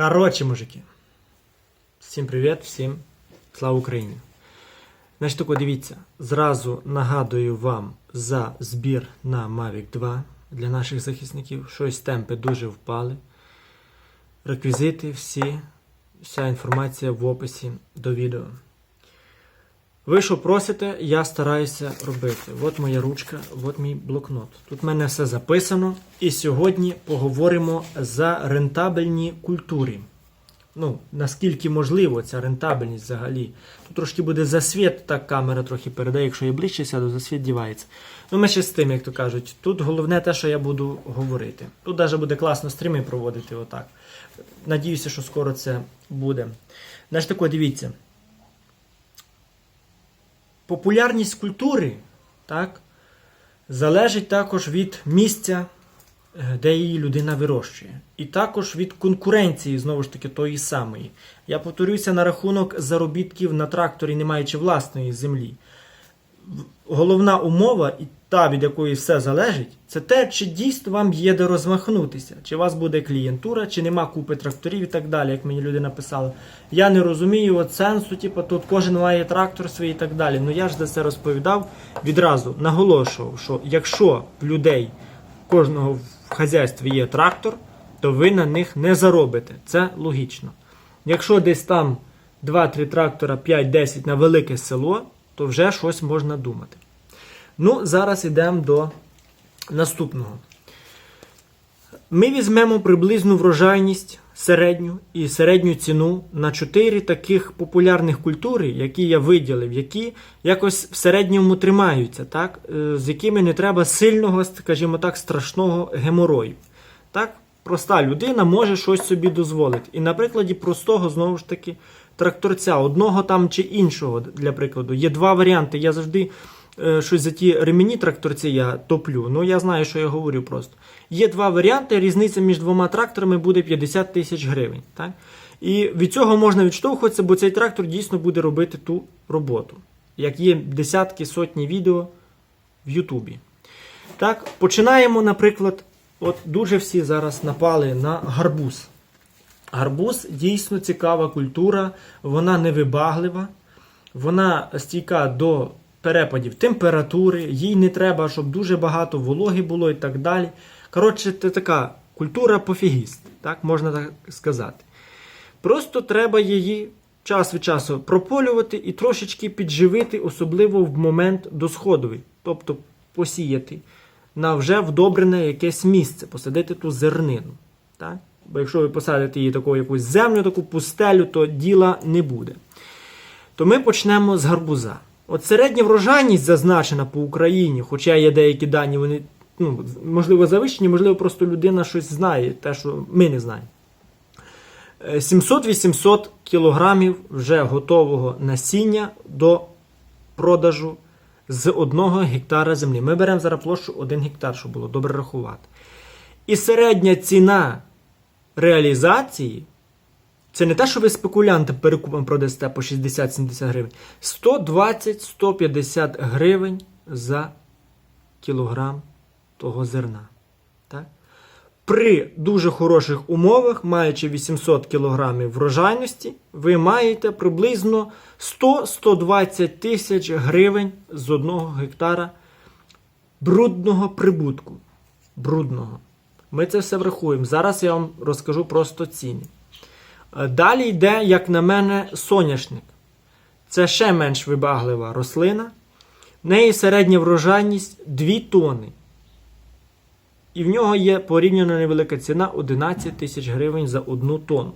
Коротше, мужики. Всім привіт, всім слава Україні. Значить, тако, дивіться, зразу нагадую вам за збір на Mavic 2 для наших захисників. Щось темпи дуже впали. Реквізити всі, вся інформація в описі до відео. Ви що просите, я стараюся робити. От моя ручка, от мій блокнот. Тут в мене все записано. І сьогодні поговоримо за рентабельні культури. Ну, наскільки можливо ця рентабельність взагалі. Тут трошки буде засвіт, так камера трохи передає, якщо я ближче сяду, засвіт дівається. Ну, ми ще з тим, як то кажуть. Тут головне те, що я буду говорити. Тут навіть буде класно стріми проводити отак. Надіюся, що скоро це буде. Значить, тако, дивіться. Популярність культури так, залежить також від місця, е, де її людина вирощує. І також від конкуренції, знову ж таки, тої самої. Я повторюся на рахунок заробітків на тракторі, не маючи власної землі. Головна умова, та, від якої все залежить, це те, чи дійсно вам є де розмахнутися, чи у вас буде клієнтура, чи нема купи тракторів і так далі, як мені люди написали. Я не розумію от сенсу, типу, тут кожен має трактор свій і так далі. Ну я ж за це розповідав відразу, наголошував, що якщо в людей кожного в хазяйстві є трактор, то ви на них не заробите. Це логічно. Якщо десь там 2-3 трактора, 5-10 на велике село, то вже щось можна думати. Ну, зараз йдемо до наступного. Ми візьмемо приблизну врожайність середню і середню ціну на 4 таких популярних культури, які я виділив, які якось в середньому тримаються, так? е, з якими не треба сильного, скажімо так, страшного геморою. Так? Проста людина може щось собі дозволити. І на прикладі простого, знову ж таки, тракторця, одного там чи іншого, для прикладу, є два варіанти. Я завжди щось за ті ремені тракторці я топлю. Ну я знаю, що я говорю просто. Є два варіанти, різниця між двома тракторами буде 50 тисяч гривень. Так? І від цього можна відштовхуватися, бо цей трактор дійсно буде робити ту роботу. Як є десятки, сотні відео в Ютубі. Так, починаємо, наприклад, от дуже всі зараз напали на гарбуз. Гарбуз дійсно цікава культура, вона невибаглива, вона стійка до перепадів температури, їй не треба, щоб дуже багато вологи було і так далі. Коротше, це така культура пофігіст, так можна так сказати. Просто треба її час від часу прополювати і трошечки підживити, особливо в момент досходовий, тобто посіяти на вже вдобрене якесь місце, посадити ту зернину. Так? Бо якщо ви посадите її таку якусь землю, таку пустелю, то діла не буде. То ми почнемо з гарбуза. От середня врожайність зазначена по Україні, хоча є деякі дані, вони ну, можливо завищені, можливо, просто людина щось знає, те, що ми не знаємо. Е, 700-800 кілограмів вже готового насіння до продажу з одного гектара землі. Ми беремо зараз площу 1 гектар, щоб було добре рахувати. І середня ціна реалізації це не те, що ви спекулянтам перекупом продасте по 60-70 гривень. 120-150 гривень за кілограм того зерна. Так? При дуже хороших умовах, маючи 800 кг врожайності, ви маєте приблизно 100-120 тисяч гривень з одного гектара брудного прибутку. Брудного. Ми це все врахуємо. Зараз я вам розкажу просто ціни. Е, Далі йде, як на мене, соняшник. Це ще менш вибаглива рослина. В неї середня врожайність 2 тони. І в нього є порівняно невелика ціна 11 тисяч гривень за одну тонну.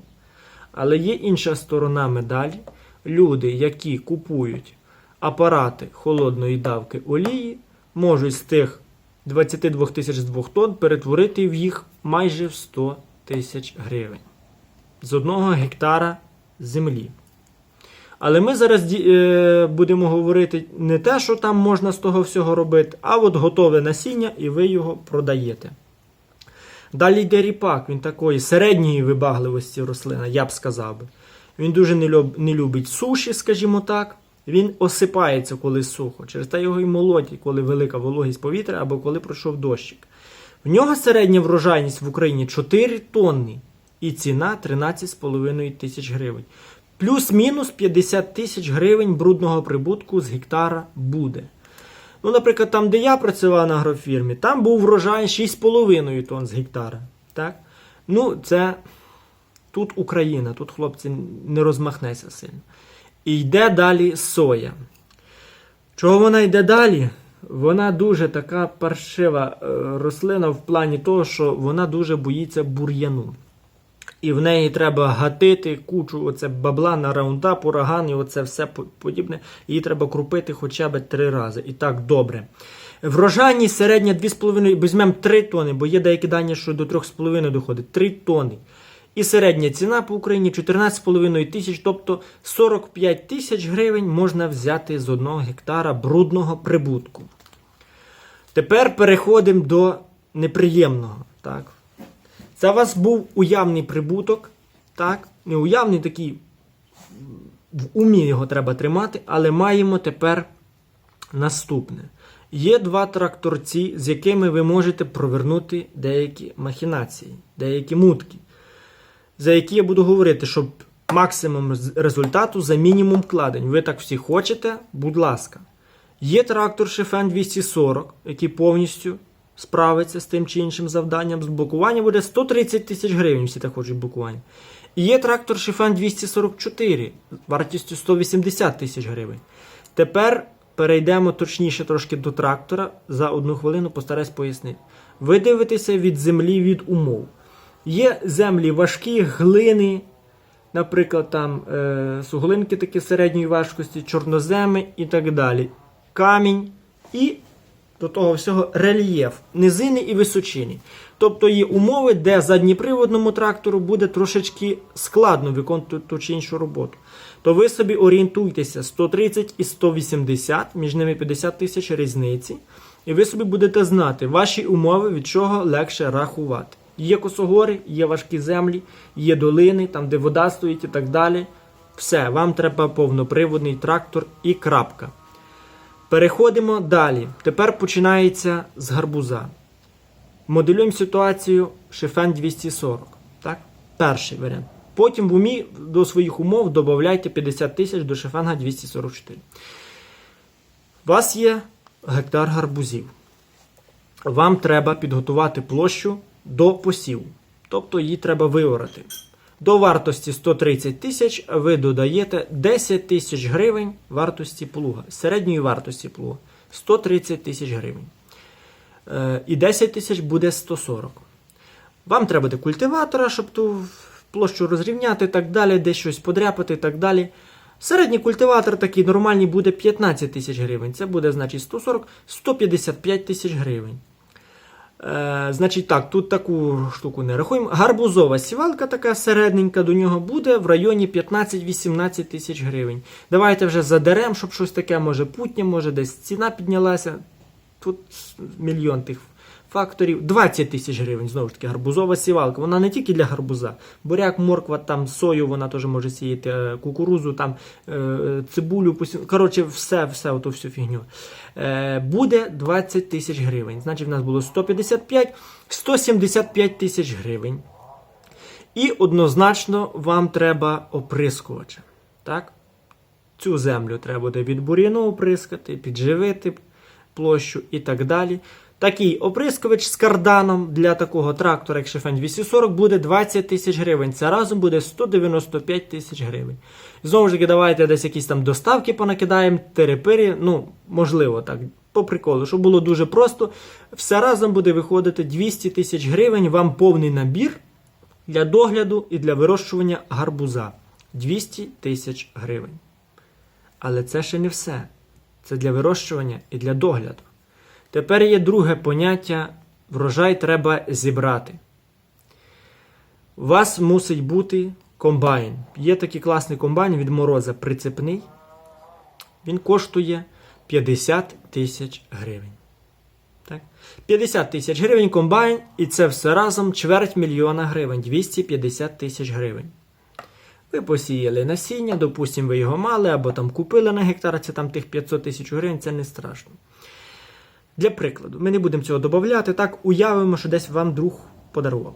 Але є інша сторона медалі. Люди, які купують апарати холодної давки олії, можуть з тих 22 тисяч з 2 тонн перетворити в їх майже в 100 тисяч гривень з одного гектара землі. Але ми зараз е, будемо говорити не те, що там можна з того всього робити, а от готове насіння, і ви його продаєте. Далі йде ріпак, він такої середньої вибагливості рослина, я б сказав би. Він дуже не, люб, не любить суші, скажімо так. Він осипається, коли сухо. Через те його і молотять, коли велика вологість повітря або коли пройшов дощик. В нього середня врожайність в Україні 4 тонни. І ціна 13,5 тисяч гривень. Плюс-мінус 50 тисяч гривень брудного прибутку з гектара буде. Ну, наприклад, там, де я працював на агрофірмі, там був врожай 6,5 тонн з гектара. Так? Ну, це тут Україна, тут хлопці не розмахнеться сильно. І йде далі соя. Чого вона йде далі? Вона дуже така паршива е, рослина в плані того, що вона дуже боїться бур'яну. І в неї треба гатити кучу оце бабла на раундап, ураган і оце все подібне. Її треба крупити хоча б три рази. І так добре. Врожайність середня 2,5, візьмемо 3 тони, бо є деякі дані, що до 3,5 доходить. 3 тони. І середня ціна по Україні 14,5 тисяч, тобто 45 тисяч гривень можна взяти з одного гектара брудного прибутку. Тепер переходимо до неприємного. Так? Це у вас був уявний прибуток. Так? Не уявний такий, в умі його треба тримати, але маємо тепер наступне. Є два тракторці, з якими ви можете провернути деякі махінації, деякі мутки, за які я буду говорити, щоб максимум результату за мінімум вкладень. Ви так всі хочете, будь ласка. Є трактор Шефен 240, який повністю справиться з тим чи іншим завданням. З блокування буде 130 тисяч гривень, всі так хочуть блокування. І є трактор Шефен 244 вартістю 180 тисяч гривень. Тепер перейдемо точніше трошки до трактора. За одну хвилину постараюсь пояснити. Ви дивитеся від землі від умов. Є землі важкі, глини, наприклад, там е, суглинки такі середньої важкості, чорноземи і так далі. Камінь і до того всього рельєф, низини і височини. Тобто є умови, де задніприводному трактору буде трошечки складно виконувати ту чи іншу роботу. То ви собі орієнтуйтеся 130 і 180, між ними 50 тисяч різниці. І ви собі будете знати ваші умови, від чого легше рахувати. Є косогори, є важкі землі, є долини, там де вода стоїть і так далі. Все, вам треба повноприводний трактор і крапка. Переходимо далі. Тепер починається з гарбуза. Моделюємо ситуацію Шефен 240. Так? Перший варіант. Потім в умі до своїх умов додавайте 50 тисяч до Шефенга 244. У вас є гектар гарбузів. Вам треба підготувати площу до посіву. Тобто її треба виорати. До вартості 130 тисяч ви додаєте 10 тисяч гривень вартості плуга, середньої вартості плуга 130 тисяч гривень. Е, І 10 тисяч буде 140. Вам треба буде культиватора, щоб ту площу розрівняти так далі, десь щось подряпати так далі. Середній культиватор такий нормальний буде 15 тисяч гривень. Це буде, значить, 140-155 тисяч гривень. Е, значить так, тут таку штуку не рахуємо. Гарбузова сівалка така середненька до нього буде в районі 15-18 тисяч гривень. Давайте вже задерем, щоб щось таке, може путнє, може десь ціна піднялася. Тут мільйон тих факторів. 20 тисяч гривень, знову ж таки, гарбузова сівалка. Вона не тільки для гарбуза. Буряк, морква, там сою вона теж може сіяти, е, кукурузу, там е, цибулю, коротше, все, все, оту всю фігню. Е, буде 20 тисяч гривень. Значить, в нас було 155, 175 тисяч гривень. І однозначно вам треба оприскувача. Так? Цю землю треба буде від бур'яну оприскати, підживити площу і так далі. Такий оприскувач з карданом для такого трактора, як Шефен 240, буде 20 тисяч гривень. Це разом буде 195 тисяч гривень. Знову ж таки, давайте десь якісь там доставки понакидаємо, терепирі, ну, можливо, так, по приколу, щоб було дуже просто. Все разом буде виходити 200 тисяч гривень, вам повний набір для догляду і для вирощування гарбуза. 200 тисяч гривень. Але це ще не все. Це для вирощування і для догляду. Тепер є друге поняття: врожай треба зібрати. У вас мусить бути комбайн. Є такий класний комбайн від мороза прицепний. Він коштує 50 тисяч гривень. Так? 50 тисяч гривень комбайн, і це все разом чверть мільйона гривень, 250 тисяч гривень. Ви посіяли насіння, допустимо, ви його мали, або там купили на гектар, це там тих 500 тисяч гривень, це не страшно. Для прикладу, ми не будемо цього додати, так уявимо, що десь вам друг подарував.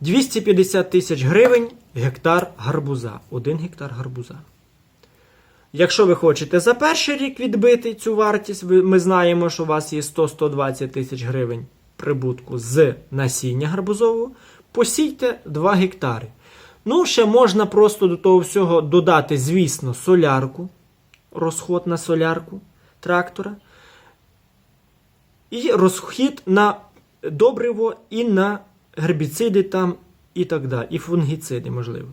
250 тисяч гривень гектар гарбуза. Один гектар гарбуза. Якщо ви хочете за перший рік відбити цю вартість, ми знаємо, що у вас є 100-120 тисяч гривень прибутку з насіння гарбузового, посійте 2 гектари. Ну, ще можна просто до того всього додати, звісно, солярку, розход на солярку трактора, і розхід на добриво і на гербіциди там і так далі, і фунгіциди, можливо.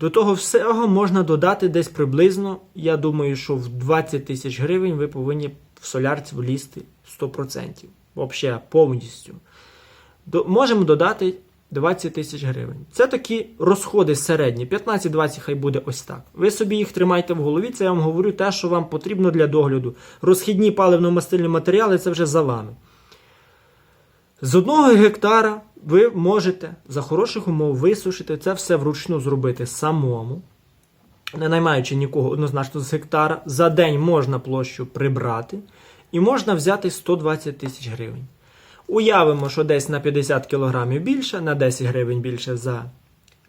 До того всього можна додати десь приблизно, я думаю, що в 20 тисяч гривень ви повинні в солярці влізти 100%. Взагалі, повністю. До, можемо додати 20 тисяч гривень. Це такі розходи середні. 15-20 хай буде ось так. Ви собі їх тримайте в голові, це я вам говорю те, що вам потрібно для догляду. Розхідні паливно-мастильні матеріали це вже за вами. З одного гектара ви можете за хороших умов висушити це все вручну зробити самому, не наймаючи нікого однозначно з гектара. За день можна площу прибрати і можна взяти 120 тисяч гривень. Уявимо, що десь на 50 кг більше, на 10 гривень більше за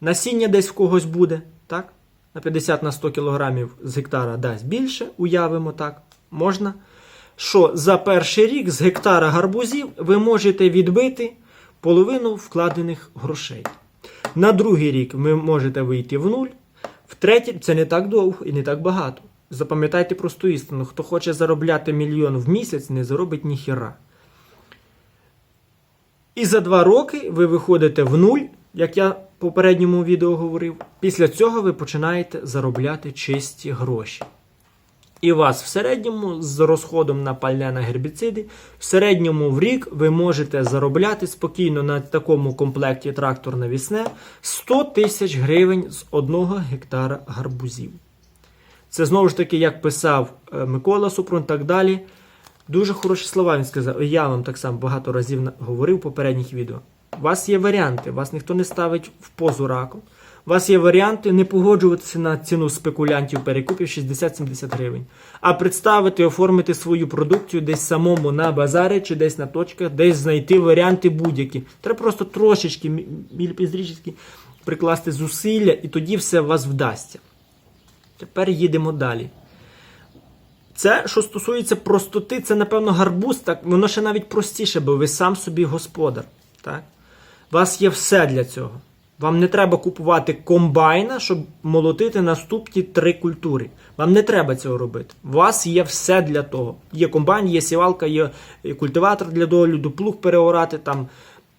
насіння десь в когось буде. так? На 50 на 100 кг з гектара дасть більше, уявимо так, можна. Що за перший рік з гектара гарбузів ви можете відбити половину вкладених грошей. На другий рік ви можете вийти в нуль. В третій це не так довго і не так багато. Запам'ятайте просту істину: хто хоче заробляти мільйон в місяць, не заробить ніхіра. І за два роки ви виходите в нуль, як я в попередньому відео говорив. Після цього ви починаєте заробляти чисті гроші. І вас в середньому з розходом на пальне на гербіциди, в середньому в рік ви можете заробляти спокійно на такому комплекті трактор навісне 100 тисяч гривень з одного гектара гарбузів. Це знову ж таки, як писав е, Микола Супрун, так далі. Дуже хороші слова він сказав. і Я вам так само багато разів говорив в попередніх відео. У вас є варіанти, вас ніхто не ставить в позу раком. У вас є варіанти не погоджуватися на ціну спекулянтів перекупів 60-70 гривень, а представити, оформити свою продукцію десь самому на базарі чи десь на точках, десь знайти варіанти будь-які. Треба просто трошечки мі- міліпізрічки прикласти зусилля, і тоді все у вас вдасться. Тепер їдемо далі. Це, що стосується простоти, це, напевно, гарбуз, так, воно ще навіть простіше, бо ви сам собі господар. Так? У вас є все для цього. Вам не треба купувати комбайна, щоб молотити наступні три культури. Вам не треба цього робити. У вас є все для того. Є комбайн, є сівалка, є культиватор для догляду, плуг переорати, там,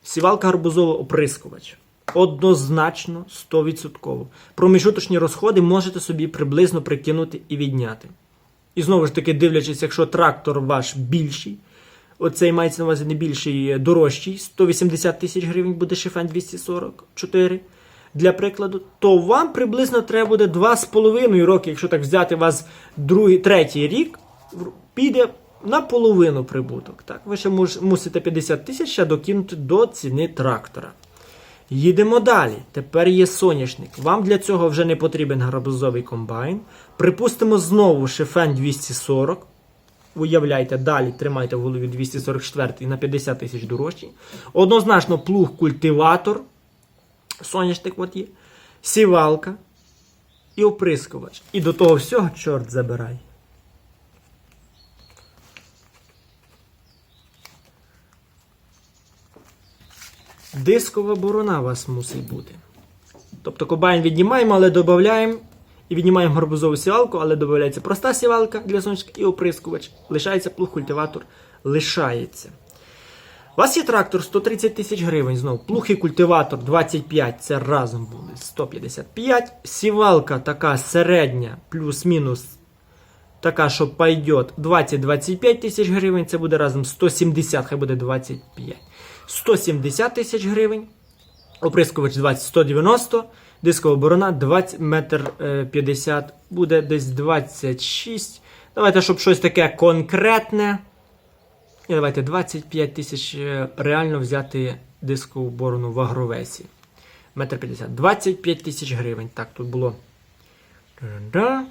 сівалка гарбузова, оприскувач. Однозначно, 100%. Проміжуточні розходи можете собі приблизно прикинути і відняти. І знову ж таки, дивлячись, якщо трактор ваш більший, оцей мається на увазі не більший, е, дорожчий, 180 тисяч гривень буде шифен 244, для прикладу, то вам приблизно треба буде 2,5 роки, якщо так взяти вас другий, третій рік, піде на половину прибуток. Так? Ви ще мусите 50 тисяч ще докинути до ціни трактора. Їдемо далі. Тепер є соняшник. Вам для цього вже не потрібен гарбузовий комбайн. Припустимо знову шифен 240. Уявляйте, далі тримайте в голові 244 на 50 тисяч дорожчий. Однозначно плуг-культиватор. Соняшник от є. Сівалка і оприскувач. І до того всього, чорт забирай. Дискова борона у вас мусить бути. Тобто комбайн віднімаємо, але додаємо. І віднімаємо гарбузову сівалку, але додається проста сівалка для сонечка і оприскувач. Лишається плуг культиватор. Лишається. У вас є трактор 130 тисяч гривень. Знову плуг і культиватор 25, це разом буде 155. Сівалка така середня, плюс-мінус. Така, що пойдет 20-25 тисяч гривень, це буде разом 170, хай буде 25. 170 тисяч гривень. Оприскувач 20 190, дискова борона 20 метр е, 50, буде десь 26. Давайте, щоб щось таке конкретне. І давайте 25 тисяч е, реально взяти дискову борону в агровесі. Метр 50. 25 тисяч гривень. Так, тут було. Та-да.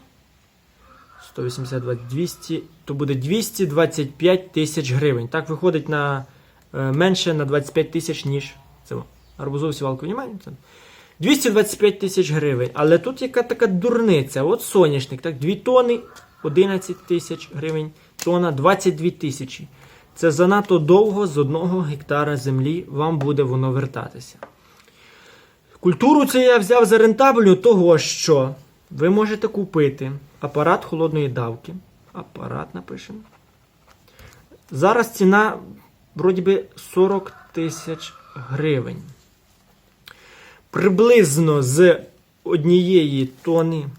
182, 200, то буде 225 тисяч гривень. Так виходить на е, менше на 25 тисяч, ніж це. Гарбузову сівалку внимання. 225 тисяч гривень. Але тут яка така дурниця. От соняшник, так, 2 тони 11 тисяч гривень, тона 22 тисячі. Це занадто довго з одного гектара землі вам буде воно вертатися. Культуру це я взяв за рентабельну того, що ви можете купити апарат холодної давки. Апарат напишемо. Зараз ціна вроді би 40 тисяч гривень. Приблизно з однієї тони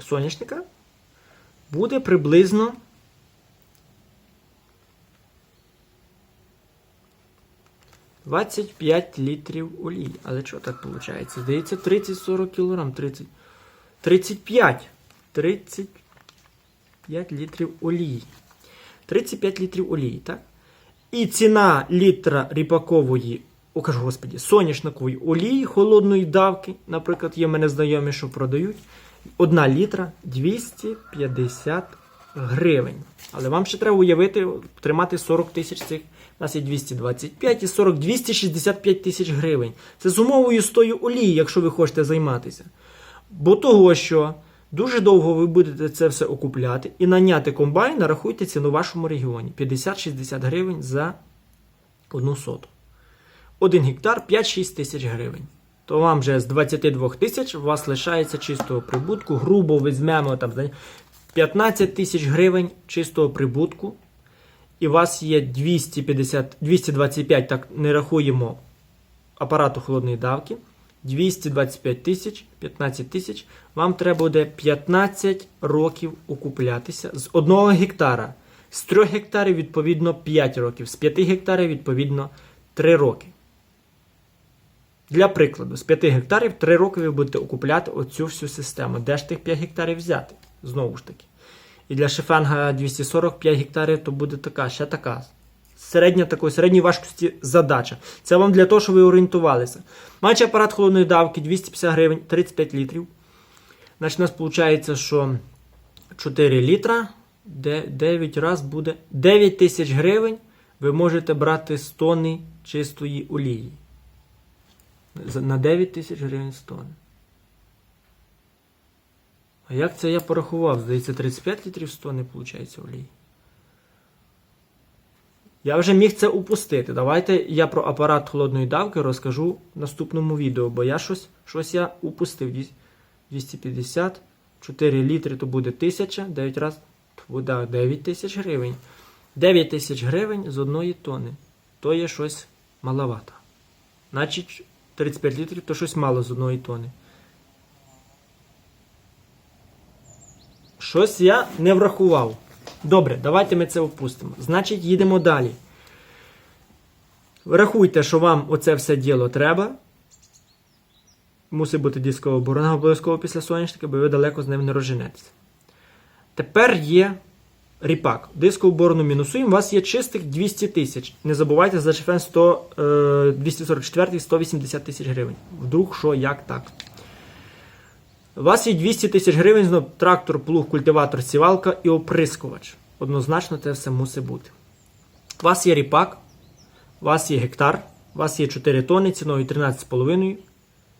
соняшника буде приблизно «25 літрів олії. Але що так виходить? Здається, 30-40 кг. 30. 35. 35 літрів олії. 35 літрів олії, так? І ціна літра ріпакової, о, кажу, господі, соняшникової олії холодної давки, наприклад, є в мене знайомі, що продають. Одна літра 250 гривень. Але вам ще треба уявити, тримати 40 тисяч цих. У нас є 225 і 40, 265 тисяч гривень. Це з умовою з тої олії, якщо ви хочете займатися. Бо того, що дуже довго ви будете це все окупляти і наняти комбайн, нарахуйте ціну в вашому регіоні 50-60 гривень за одну соту. Один гектар 5-6 тисяч гривень. То вам вже з 22 тисяч у вас лишається чистого прибутку. Грубо візьмемо там 15 тисяч гривень чистого прибутку. І у вас є 250, 225, так не рахуємо апарату холодної давки. 225 тисяч, 15 тисяч. Вам треба буде 15 років окуплятися з 1 гектара. З 3 гектарів, відповідно, 5 років. З 5 гектарів, відповідно, 3 роки. Для прикладу, з 5 гектарів 3 роки ви будете окупляти оцю всю систему. Де ж тих 5 гектарів взяти? Знову ж таки. І для шифенга 245 гектарів то буде така, ще така. Середня такої середньої важкості задача. Це вам для того, щоб ви орієнтувалися. Маючи апарат холодної давки 250 гривень, 35 літрів. Значить, у нас виходить, що 4 літра, 9 раз буде 9 тисяч гривень. Ви можете брати з тони чистої олії. На 9 тисяч гривень з тони. А як це я порахував? Здається, 35 літрів з тони виходить олії. Я вже міг це упустити. Давайте я про апарат холодної давки розкажу в наступному відео, бо я щось, щось я упустив. Десь 250, 4 літри то буде 1000, 9 раз буде 9 тисяч гривень. 9 тисяч гривень з одної тони. То є щось маловато. Значить, 35 літрів то щось мало з одної тони. Щось я не врахував. Добре, давайте ми це опустимо. Значить, їдемо далі. Рахуйте, що вам оце все діло треба. Мусить бути дискова оборона обов'язково після соняшника, бо ви далеко з ним не розженетеся. Тепер є ріпак. Дискову оборону мінусуємо. У вас є чистих 200 тисяч. Не забувайте за ЧФН 100, е, 244 180 тисяч гривень. Вдруг що, як так. У вас є 200 тисяч гривень, знов трактор, плуг, культиватор, сівалка і оприскувач. Однозначно це все мусить бути. У вас є ріпак, у вас є гектар, у вас є 4 тони ціною 13,5,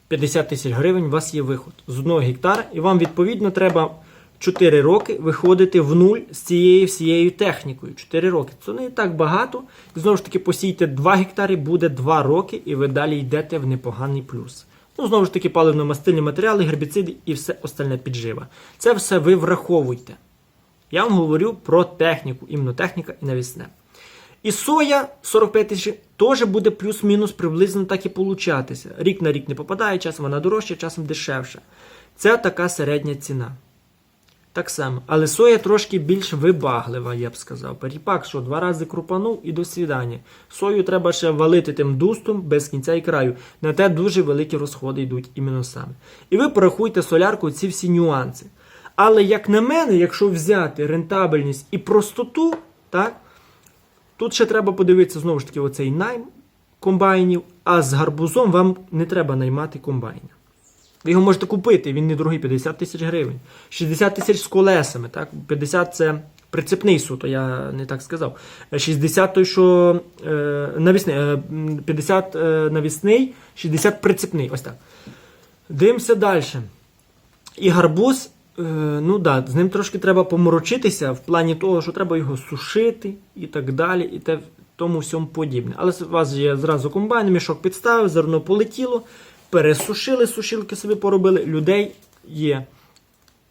50 тисяч гривень, у вас є виход з 1 гектара, і вам відповідно треба 4 роки виходити в нуль з цією всією технікою. 4 роки. Це не так багато. Знову ж таки, посійте 2 гектари, буде 2 роки, і ви далі йдете в непоганий плюс. Ну, знову ж таки, паливно-мастильні матеріали, гербіциди і все остальне піджива. Це все ви враховуйте. Я вам говорю про техніку, іменно техніка і навісне. І соя 45 тисяч теж буде плюс-мінус приблизно так і получатися. Рік на рік не попадає, часом вона дорожча, часом дешевша. Це така середня ціна. Так само. Але соя трошки більш вибаглива, я б сказав. Перепак, що два рази крупанув і до свідання. Сою треба ще валити тим дустом без кінця і краю. На те дуже великі розходи йдуть іменно саме. І ви порахуйте солярку ці всі нюанси. Але, як на мене, якщо взяти рентабельність і простоту, так, тут ще треба подивитися знову ж таки оцей найм комбайнів, а з гарбузом вам не треба наймати комбайнів. Ви його можете купити, він не дорогий, 50 тисяч гривень. 60 тисяч з колесами, так? 50 це Прицепний суто, я не так сказав. 60 той, що е, навісний, е, 50 е, навісний, 60 прицепний. Ось так. Дивимося далі. І гарбуз, е, ну да, з ним трошки треба поморочитися в плані того, що треба його сушити і так далі, і те, тому всьому подібне. Але у вас є зразу комбайн, мішок підставив, зерно полетіло, пересушили, сушилки собі поробили. Людей є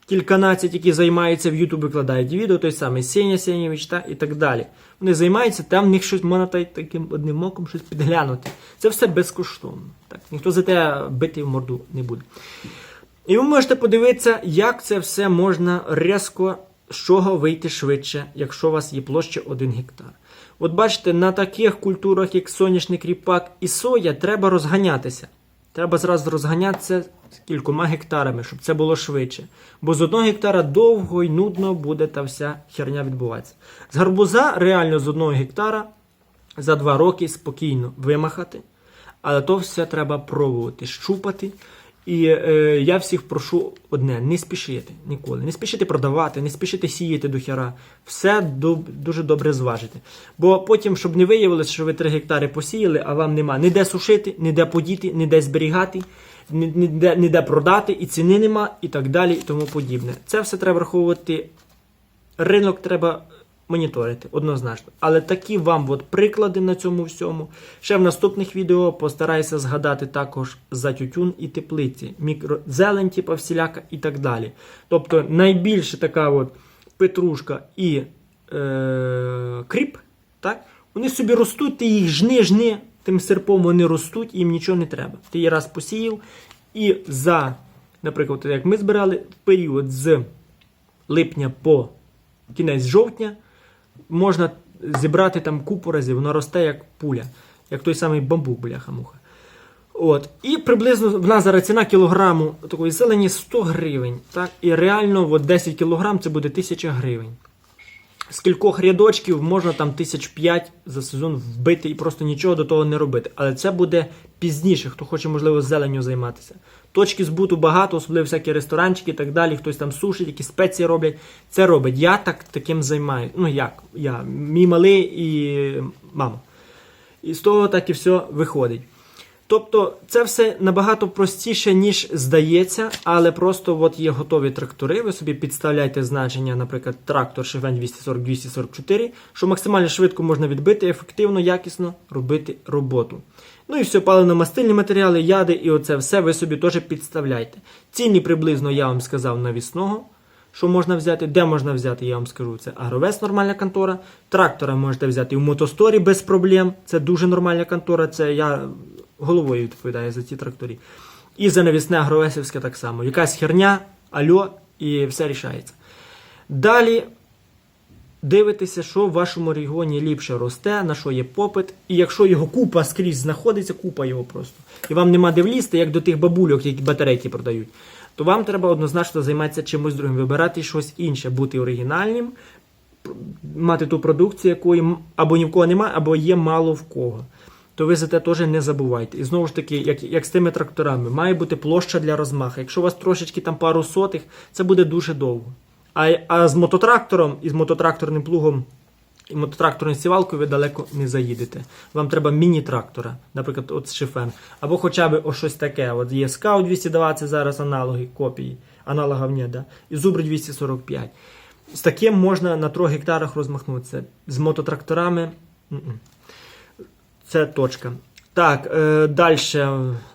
кільканадцять, які займаються в YouTube, викладають відео, той самий Сеня Сенєвич та і так далі. Вони займаються, там в них щось можна та таким одним оком щось підглянути. Це все безкоштовно. Так, ніхто за те бити в морду не буде. І ви можете подивитися, як це все можна різко з чого вийти швидше, якщо у вас є площа 1 гектар. От бачите, на таких культурах, як соняшник, ріпак і соя, треба розганятися. Треба зразу розганятися з кількома гектарами, щоб це було швидше. Бо з одного гектара довго і нудно буде та вся херня відбуватися. З гарбуза реально з одного гектара за два роки спокійно вимахати. Але то все треба пробувати, щупати. І е, я всіх прошу одне: не спішити ніколи. Не спішити продавати, не спішити сіяти до хера. Все ду- дуже добре зважити. Бо потім, щоб не виявилося, що ви 3 гектари посіяли, а вам нема ніде сушити, ніде подіти, ніде зберігати, ні- ніде, ніде продати, і ціни нема, і так далі, і тому подібне. Це все треба враховувати. Ринок треба моніторити однозначно. Але такі вам от приклади на цьому всьому. Ще в наступних відео постараюся згадати також за тютюн і теплиці, мікрозелень, типа всіляка і так далі. Тобто найбільше така от петрушка і е, кріп, так? вони собі ростуть, ти їх жни, жни, тим серпом вони ростуть, їм нічого не треба. Ти її раз посіяв, і за, наприклад, як ми збирали в період з липня по кінець жовтня можна зібрати там купу разів, воно росте як пуля, як той самий бамбук, бляха-муха. От. І приблизно в нас зараз ціна кілограму такої зелені 100 гривень. Так? І реально от 10 кілограм це буде 1000 гривень. З кількох рядочків можна там тисяч п'ять за сезон вбити і просто нічого до того не робити. Але це буде пізніше, хто хоче, можливо, зеленню займатися. Точки збуту багато, особливо всякі ресторанчики і так далі. Хтось там сушить, які спеції роблять. Це робить. Я так таким займаюся. Ну як? Я, мій малий і мама. І з того так і все виходить. Тобто це все набагато простіше, ніж здається, але просто от є готові трактори. Ви собі підставляєте значення, наприклад, трактор Шевень 240-244, що максимально швидко можна відбити, ефективно, якісно робити роботу. Ну і все, паливно-мастильні матеріали, яди і оце все ви собі теж підставляйте. Ціні приблизно я вам сказав навісного. Що можна взяти? Де можна взяти, я вам скажу. Це Агровес нормальна контора. Трактора можете взяти в мотосторі без проблем. Це дуже нормальна контора. Це я головою відповідаю за ці тракторі. І за навісне агровесівське так само. Якась херня, альо, і все рішається. Далі дивитеся, що в вашому регіоні ліпше росте, на що є попит. І якщо його купа скрізь знаходиться, купа його просто. І вам нема де влізти, як до тих бабульок, які батарейки продають, то вам треба однозначно займатися чимось другим, вибирати щось інше, бути оригінальним, мати ту продукцію, якої або ні в кого немає, або є мало в кого. То ви за те теж не забувайте. І знову ж таки, як, як з тими тракторами, має бути площа для розмаха. Якщо у вас трошечки там пару сотих, це буде дуже довго. А, а з мототрактором і з мототракторним плугом і мототракторною сівалкою ви далеко не заїдете. Вам треба міні-трактора, наприклад, от з шифен. Або хоча б о щось таке. От є Scout 220 зараз аналоги, копії, аналога в да? і Зубр 245. З таким можна на 3 гектарах розмахнутися. З мототракторами. Це точка. Так, е, далі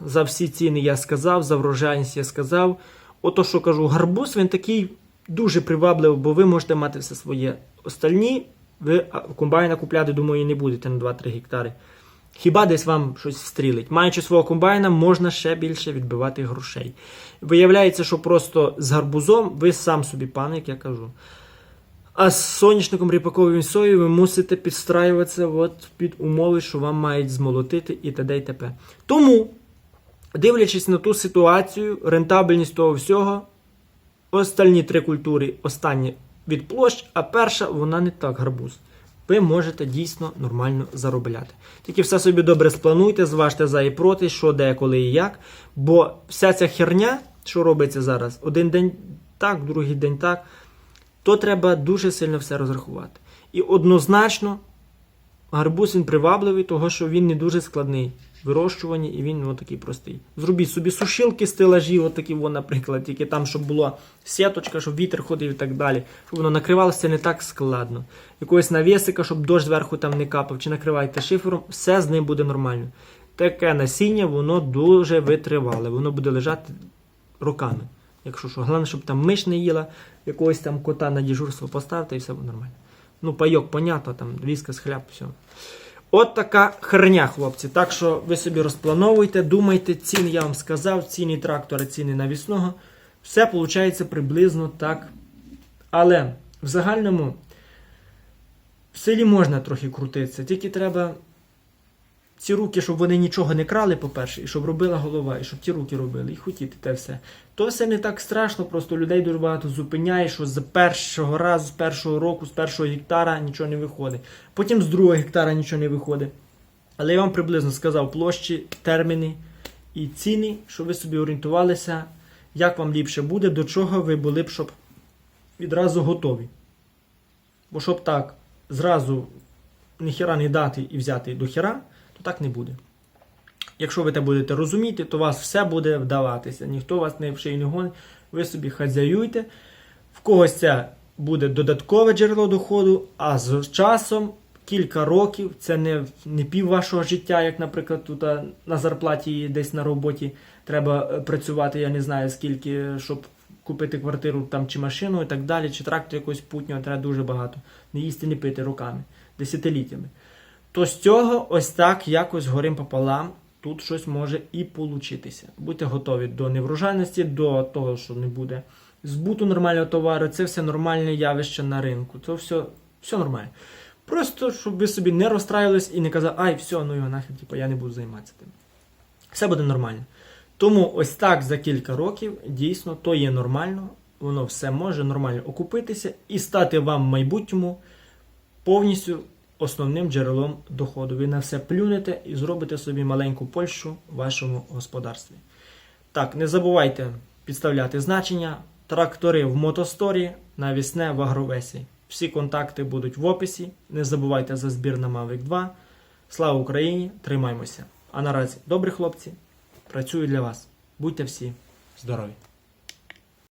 за всі ціни я сказав, за врожайність я сказав. Ото що кажу, гарбуз він такий дуже привабливий, бо ви можете мати все своє. Остальні ви комбайна купляти, думаю, не будете на 2-3 гектари. Хіба десь вам щось встрілить. Маючи свого комбайна, можна ще більше відбивати грошей. Виявляється, що просто з гарбузом ви сам собі пан, як я кажу. А з соняшником ріпаковим сою ви мусите підстраюватися от під умови, що вам мають змолотити і т.д. і т.п. Тому, дивлячись на ту ситуацію, рентабельність того всього, остальні три культури останні від площ, а перша вона не так гарбуз. Ви можете дійсно нормально заробляти. Тільки все собі добре сплануйте, зважте за і проти, що де, коли і як. Бо вся ця херня, що робиться зараз, один день так, другий день так. То треба дуже сильно все розрахувати. І однозначно гарбуз він привабливий, того що він не дуже складний вирощуванні і він ну, такий простий. Зробіть собі сушилки, стелажі, отакі, во, наприклад, тільки там, щоб була сіточка, щоб вітер ходив і так далі. Щоб воно накривалося не так складно. Якогось навісика, щоб дощ зверху там не капав, чи накривайте шифером, все з ним буде нормально. Таке насіння, воно дуже витривале, воно буде лежати роками. Якщо що, головне, щоб там миш не їла, якогось там кота на дежурство поставити і все буде нормально. Ну, пайок, понятно, там віска хляб, все. От така херня, хлопці. Так що ви собі розплановуйте, думайте, ціни я вам сказав, ціни трактора, ціни навісного. Все виходить приблизно так. Але в загальному в селі можна трохи крутитися, тільки треба ці руки, щоб вони нічого не крали, по-перше, і щоб робила голова, і щоб ті руки робили, і хотіти те все. То все не так страшно, просто людей дуже багато зупиняє, що з першого разу, з першого року, з першого гектара нічого не виходить. Потім з другого гектара нічого не виходить. Але я вам приблизно сказав площі, терміни і ціни, щоб ви собі орієнтувалися, як вам ліпше буде, до чого ви були б, щоб відразу готові. Бо щоб так зразу ніхіра не дати і взяти до хіра, так не буде. Якщо ви те будете розуміти, то вас все буде вдаватися. Ніхто вас не вшиє не гонить, ви собі хазяюйте. В когось це буде додаткове джерело доходу, а з часом кілька років це не, не пів вашого життя, як, наприклад, тут на зарплаті десь на роботі треба е, працювати, я не знаю скільки, щоб купити квартиру там чи машину і так далі, чи трактор якогось путнього, треба дуже багато. Не їсти, не пити роками, десятиліттями. То з цього ось так якось горим пополам тут щось може і получитися. Будьте готові до неврожайності, до того, що не буде збуту нормального товару. Це все нормальне явище на ринку. Це все, все нормально. Просто щоб ви собі не розстраювались і не казали, ай, все, ну його нахер, типу, я не буду займатися тим. Все буде нормально. Тому ось так за кілька років дійсно то є нормально, воно все може нормально окупитися і стати вам в майбутньому повністю основним джерелом доходу. Ви на все плюнете і зробите собі маленьку Польщу в вашому господарстві. Так, не забувайте підставляти значення. Трактори в мотосторі, навісне в агровесі. Всі контакти будуть в описі. Не забувайте за збір на Mavic 2. Слава Україні! Тримаймося! А наразі, добрі хлопці, працюю для вас. Будьте всі здорові!